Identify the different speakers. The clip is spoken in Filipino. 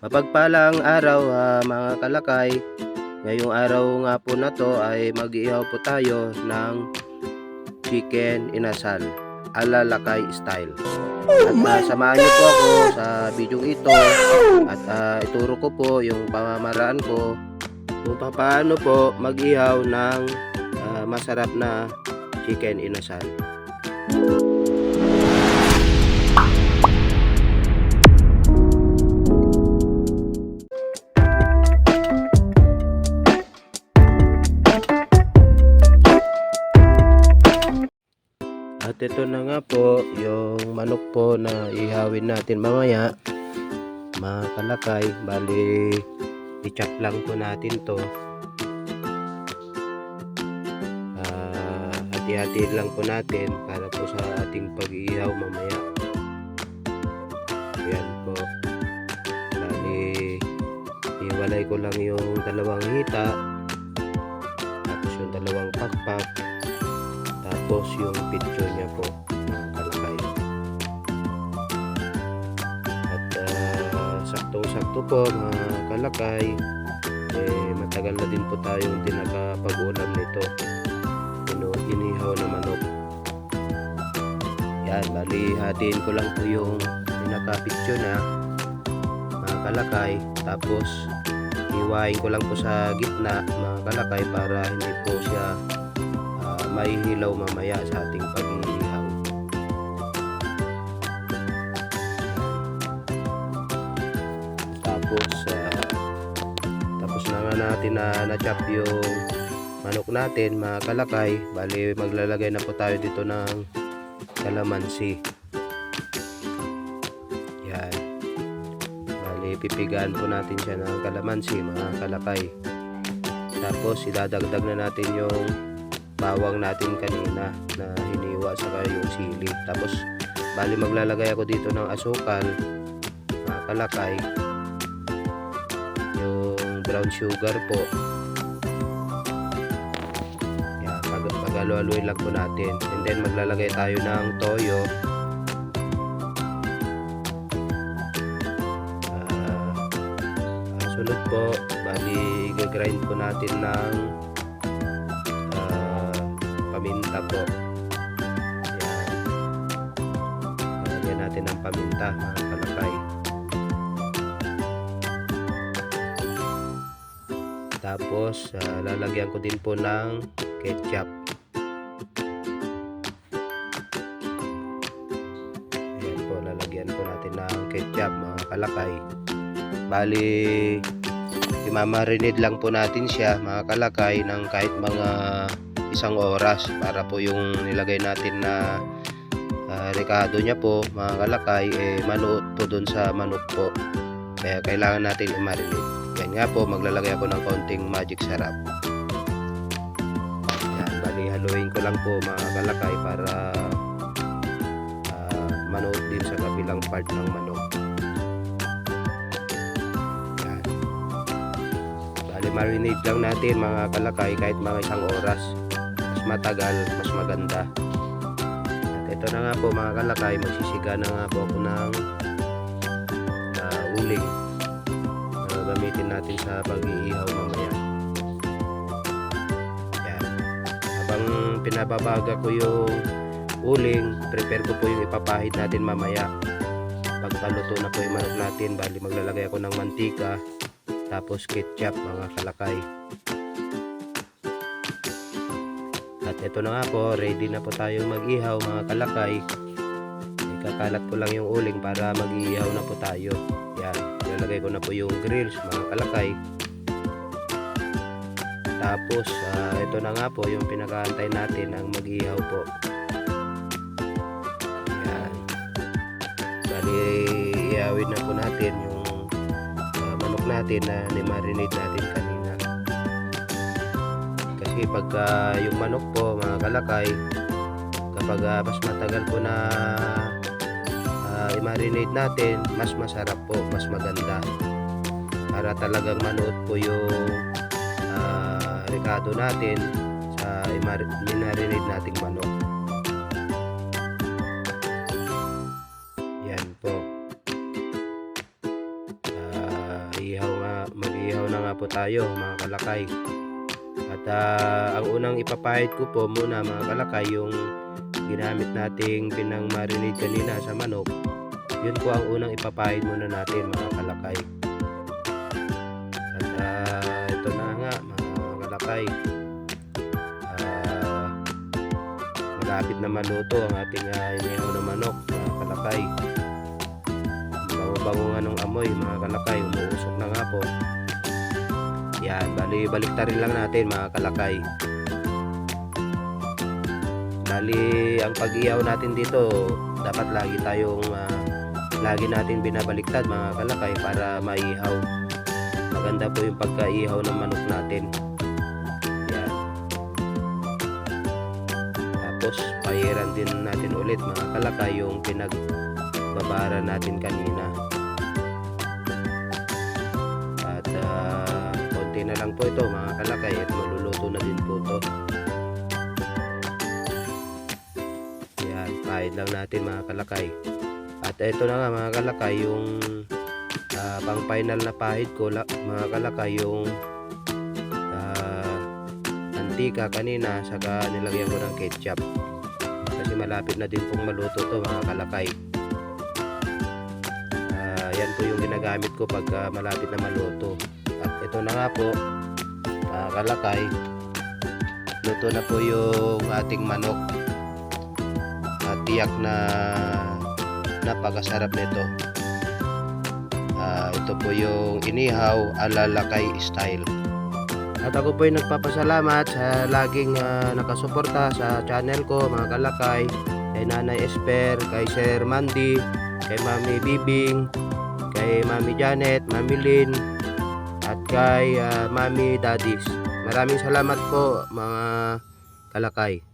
Speaker 1: Mapagpalang araw ah, mga kalakay. Ngayong araw nga po na to ay mag-ihaw po tayo ng chicken inasal ala lakay style. At ah, samahan niyo po ako sa video ito at ah, ituro ko po yung pamamaraan ko kung paano po mag-ihaw ng ah, masarap na chicken inasal. Yung manok po na ihawin natin mamaya. Mga kalakay, bali i-chop lang po natin to. Ah, hati-hati lang po natin para po sa ating pag-ihaw mamaya. Ayan po. Bali, iwalay ko lang yung dalawang hita. Tapos yung dalawang pakpak. Tapos yung picture niya po saktong-sakto po mga kalakay. Eh, matagal na din po tayong di nakapag-ulam nito. Ino, inihaw na manok. Yan, bali ko lang po yung pinaka-picture na mga kalakay. Tapos iwain ko lang po sa gitna mga kalakay para hindi po siya ah, mahihilaw mamaya sa ating pag-iihaw. Tapos ah, tapos na nga natin na na-chop yung manok natin mga kalakay. Bali maglalagay na po tayo dito ng kalamansi. Yan. Bali pipigaan po natin siya ng kalamansi mga kalakay. Tapos idadagdag na natin yung bawang natin kanina na hiniwa sa yung sili. Tapos bali maglalagay ako dito ng asukal, mga kalakay, brown sugar po. Yan, pag pagalo-aloy lang po natin. And then maglalagay tayo ng toyo. Ah, ah, sunod po, bali gagrind po natin ng ah, paminta po. Ayan. Lagyan natin ng paminta, mga Tapos, ah, lalagyan ko din po ng ketchup. Ayan po, lalagyan po natin ng ketchup, mga kalakay. Bali, imamarinate lang po natin siya, mga kalakay, ng kahit mga isang oras para po yung nilagay natin na uh, rekado niya po mga kalakay eh manuot po dun sa manok po kaya kailangan natin i-marinate yan nga po maglalagay ako ng konting magic sarap. Yan bali haluin ko lang po mga kalakay para uh, manuot din sa kabilang part ng manok. Yan. Bali marinate lang natin mga kalakay kahit mga isang oras. Mas matagal, mas maganda. At ito na nga po mga kalakay, magsisiga na nga po ako ng uh, uling na gamitin natin sa pag-iihaw mamaya. Yan. Habang pinababaga ko yung uling, prepare ko po yung ipapahid natin mamaya. Pagkaluto na po yung manok natin, bali maglalagay ako ng mantika, tapos ketchup mga kalakay. At ito na nga po, ready na po tayo mag-ihaw mga kalakay. Ikakalat ko lang yung uling para mag-ihaw na po tayo. Yan, ilalagay ko na po yung grills mga kalakay. Tapos, ah, ito na nga po yung pinakaantay natin ang mag-ihaw po. Yan. Bali, ihawin na po natin yung ah, manok natin na ni-marinate natin kanina kasi pagka yung manok po mga kalakay kapag ah, mas matagal po na i-marinate natin mas masarap po mas maganda para talagang manuot po yung ah, rekado natin sa i-marinate nating manok yan po Ah, mag-iihaw nga, mag-iihaw na nga po tayo mga kalakay. At ah, ang unang ipapahid ko po muna mga kalakay yung ginamit nating pinang marinade kanina sa manok. Yun po ang unang ipapahid muna natin mga kalakay. At ah, ito na nga mga kalakay. Ah, malapit na maluto ang ating uh, inihaw na manok mga kalakay. Bango-bango nga ng amoy mga kalakay. Umuusok na nga po. Yan, bali baliktarin lang natin mga kalakay. Bali, ang pag-ihaw natin dito, dapat lagi tayong ah, lagi natin binabaliktad mga kalakay para maihaw. Maganda po yung pagkaihaw ng manok natin. Yan. Tapos, pahiran din natin ulit mga kalakay yung pinagbabara natin kanina. At konti na lang po ito mga kalakay at maluluto na din po ito. Yan, kahit lang natin mga kalakay. Ito na nga mga kalakay yung ah, pang final na pahid ko la, mga kalakay yung ah, antika kanina saka nilagyan ko ng ketchup. Kasi malapit na din pong maluto to mga kalakay. Ah, yan po yung ginagamit ko pag ah, malapit na maluto. At ito na nga po, mga kalakay, luto na po yung ating manok. At tiyak na napakasarap nito. Ah, ito po yung inihaw ala lakay style. At ako po ay nagpapasalamat sa laging ah, nakasuporta sa channel ko mga kalakay, kay Nanay Esper, kay Sir Mandy, kay Mami Bibing, kay Mami Janet, Mami Lynn, at kay ah, Mami Daddies. Maraming salamat po mga kalakay.